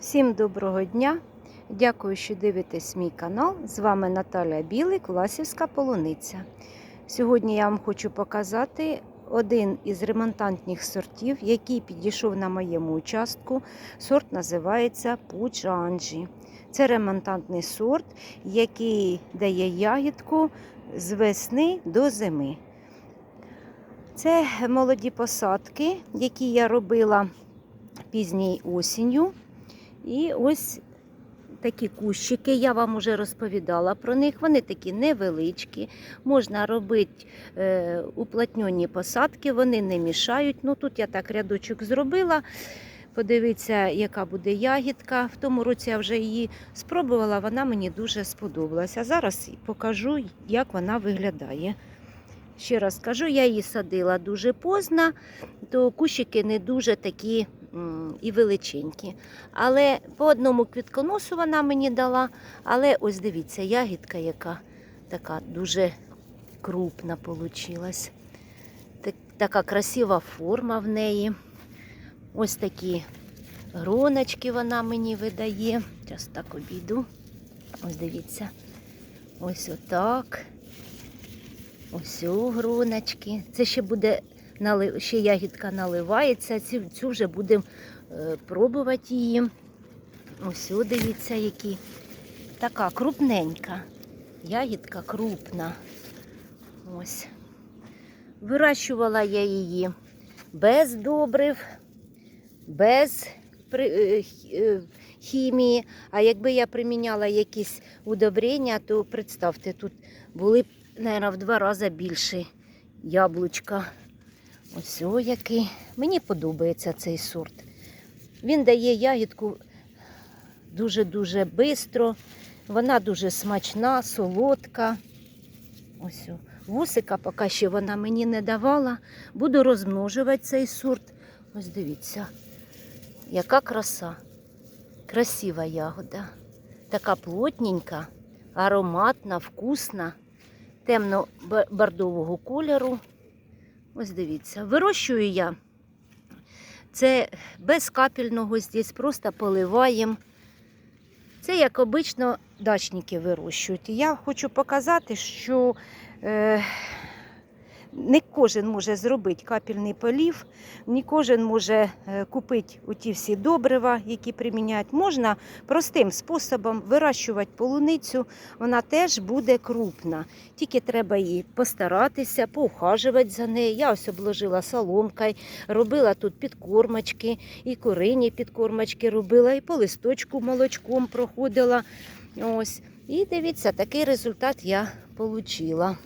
Всім доброго дня! Дякую, що дивитесь мій канал. З вами Наталя Білик, Власівська полуниця. Сьогодні я вам хочу показати один із ремонтантних сортів, який підійшов на моєму участку. Сорт називається Пуджанджі. Це ремонтантний сорт, який дає ягідку з весни до зими. Це молоді посадки, які я робила пізньою осінню. І ось такі кущики, я вам вже розповідала про них. Вони такі невеличкі. Можна робити е, уплотнені посадки, вони не мішають. Ну тут я так рядочок зробила. Подивіться, яка буде ягідка. В тому році я вже її спробувала, вона мені дуже сподобалася. Зараз покажу, як вона виглядає. Ще раз кажу, я її садила дуже поздно, то кущики не дуже такі і величенькі. Але по одному квітконосу вона мені дала. Але ось дивіться, ягідка, яка така дуже крупна получилась. Така красива форма в неї. Ось такі гроночки вона мені видає. Зараз так обійду. Ось дивіться. Ось отак. Ось о, гроночки. Це ще буде ще ягідка наливається. Цю, цю вже будемо е, пробувати її. Ось дивіться, які. Така крупненька. Ягідка крупна. Ось. Вирощувала я її без добрив, без е, е, хімії. А якби я приміняла якісь удобрення, то представте, тут були б, мабуть, в два рази більше яблучка. Ось який. Мені подобається цей сорт. Він дає ягідку дуже-дуже швидко. Вона дуже смачна, солодка. Ось о. Вусика поки що вона мені не давала. Буду розмножувати цей сорт. Ось дивіться, яка краса. Красива ягода. Така плотненька, ароматна, вкусна, темно-бордового кольору. Ось дивіться, вирощую я. Це без капельного здесь, просто поливаємо. Це, як обично, дачники вирощують. Я хочу показати, що е, не кожен може зробити капельний полів, не кожен може е, купити оті всі добрива, які приміняють. Можна простим способом вирощувати полуницю, вона теж буде крупна. Тільки треба її постаратися, поухажувати за нею. Я ось обложила соломкою, робила тут підкормочки, і курині підкормочки робила, і по листочку молочком проходила. Ось. І дивіться, такий результат я отримала.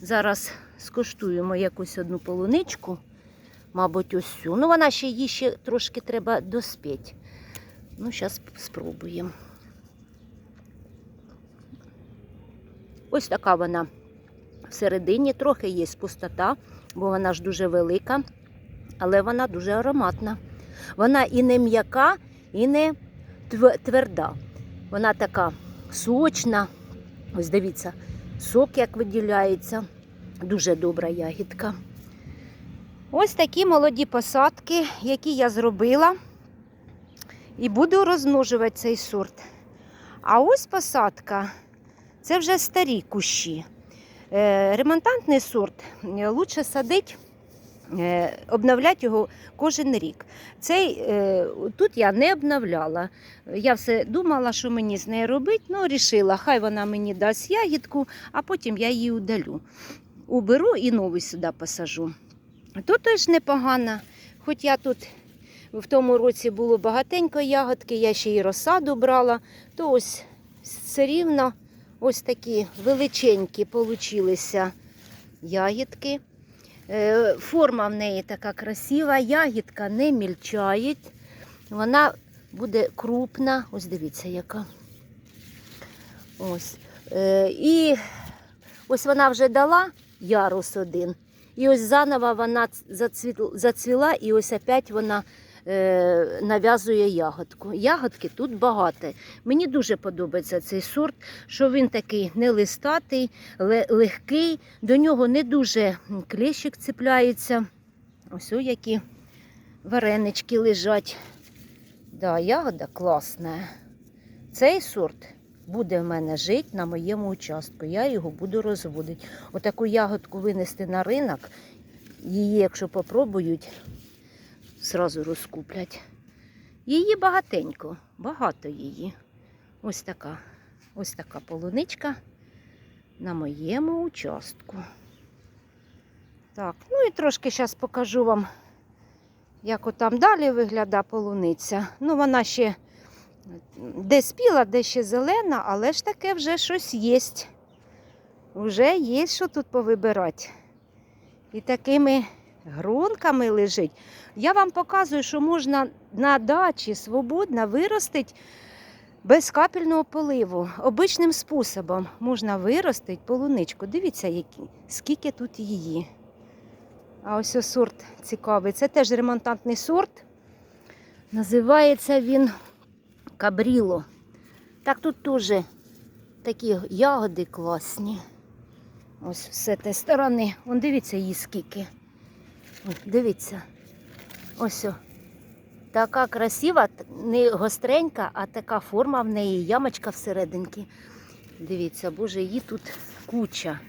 Зараз скуштуємо якусь одну полуничку, мабуть, ось цю. Ну, вона ще її ще трошки треба доспіти. Ну, зараз спробуємо. Ось така вона всередині, трохи є пустота, бо вона ж дуже велика, але вона дуже ароматна. Вона і не м'яка, і не тверда. Вона така сочна. Ось дивіться, сок як виділяється. Дуже добра ягідка. Ось такі молоді посадки, які я зробила. І буду розмножувати цей сорт. А ось посадка це вже старі кущі. Е, Ремонтантний сорт лучше садить, е, обновляти його кожен рік. Цей, е, тут я не обновляла. Я все думала, що мені з нею робити, ну вирішила, хай вона мені дасть ягідку, а потім я її удалю. Уберу і новий сюди посажу. То теж непогано. Хоч я тут в тому році було багатенько ягодки, я ще й розсаду брала, то ось все рівно ось такі величенькі получилися ягідки. Е, Форма в неї така красива, ягідка не мільчає. Вона буде крупна. Ось дивіться, яка. Ось. Е, І ось вона вже дала ярус один. І ось заново вона зацвіла, і ось опять вона е, нав'язує ягодку. Ягодки тут багато. Мені дуже подобається цей сорт, що він такий не листатий, легкий, до нього не дуже клещик цепляється. Ось о, які варенички лежать. Да, ягода класна. Цей сорт буде в мене жити на моєму участку. Я його буду розводити. Отаку ягодку винести на ринок. Її, якщо попробують, зразу розкуплять. Її багатенько, багато її. Ось така. Ось така полуничка на моєму участку. Так, ну і трошки зараз покажу вам, як отам далі виглядає полуниця. Ну, вона ще де спіла, де ще зелена, але ж таке вже щось є. Вже є, що тут повибирати. І такими грунками лежить. Я вам показую, що можна на дачі свободно виростити без капельного поливу. Обичним способом можна виростити полуничку. Дивіться, які, скільки тут її. А ось ось сорт цікавий. Це теж ремонтантний сорт. Називається він Кабріло. Так тут теж такі ягоди класні. Ось з цієї сторони. Вон дивіться її скільки. Дивіться. Ось. О. Така красива, не гостренька, а така форма в неї, ямочка всерединки. Дивіться, боже, її тут куча.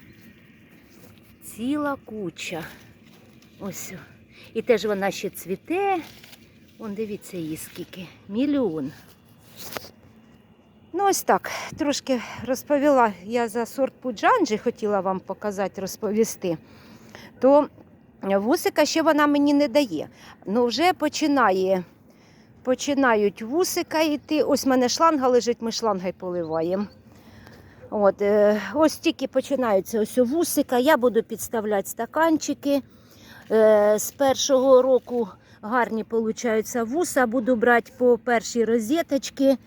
Ціла куча. Ось. І теж вона ще цвіте. Вон дивіться її скільки. Мільйон. Ну, ось так. Трошки розповіла я за сорт пуджанджі, хотіла вам показати, розповісти. То вусика ще вона мені не дає. Ну, вже починає. Починають вусика йти. Ось в мене шланга лежить, ми шлангою поливаємо. От, е, ось тільки починаються ось вусика. Я буду підставляти стаканчики. Е, з першого року гарні вуса. Буду брати по першій розеточці.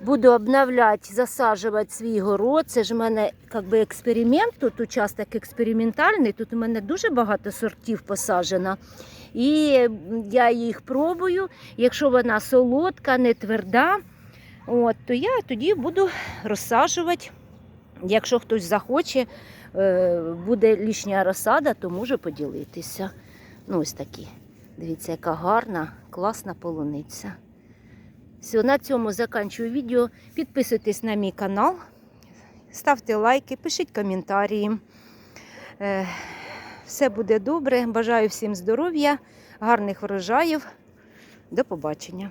Буду обновляти, засаджувати свій город. Це ж в мене як би, експеримент, тут участок експериментальний. Тут у мене дуже багато сортів посаджено. І я їх пробую. Якщо вона солодка, не тверда, от, то я тоді буду розсаджувати. Якщо хтось захоче, е, буде лишня розсада, то можу поділитися. Ну, ось такі. Дивіться, яка гарна, класна полуниця. Все, на цьому закінчую відео. Підписуйтесь на мій канал, ставте лайки, пишіть коментарі. Е, Все буде добре. Бажаю всім здоров'я, гарних врожаїв. До побачення.